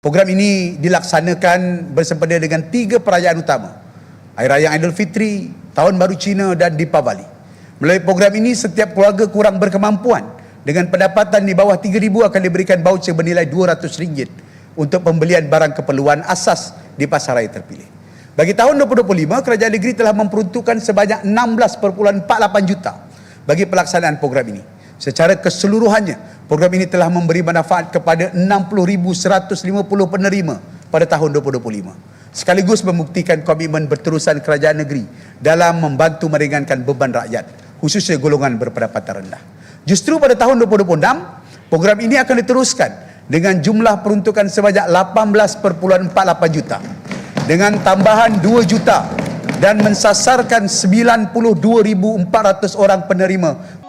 Program ini dilaksanakan bersempena dengan tiga perayaan utama. Hari Raya Aidilfitri, Tahun Baru Cina dan Deepavali. Melalui program ini, setiap keluarga kurang berkemampuan dengan pendapatan di bawah RM3,000 akan diberikan voucher bernilai RM200 untuk pembelian barang keperluan asas di pasar raya terpilih. Bagi tahun 2025, Kerajaan Negeri telah memperuntukkan sebanyak 16.48 juta bagi pelaksanaan program ini. Secara keseluruhannya, program ini telah memberi manfaat kepada 60,150 penerima pada tahun 2025. Sekaligus membuktikan komitmen berterusan kerajaan negeri dalam membantu meringankan beban rakyat, khususnya golongan berpendapatan rendah. Justru pada tahun 2026, program ini akan diteruskan dengan jumlah peruntukan sebanyak 18.48 juta dengan tambahan 2 juta dan mensasarkan 92,400 orang penerima